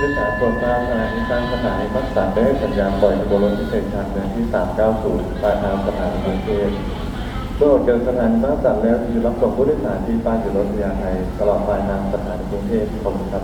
ครับสถานีกลางสถานีมักสานได้สัญญาณปล่อยขบวนรถพิเศษทางเดินที่ 390ปลายทางสถานีกรุงเทพเมื่อออกจากสถานีมักสานแล้วจะรับส่งผู้โดยสารที่ป้ายจุดรถพญาไทยตลอดปลายทางสถานีกรุงเทพขอบคุณครับ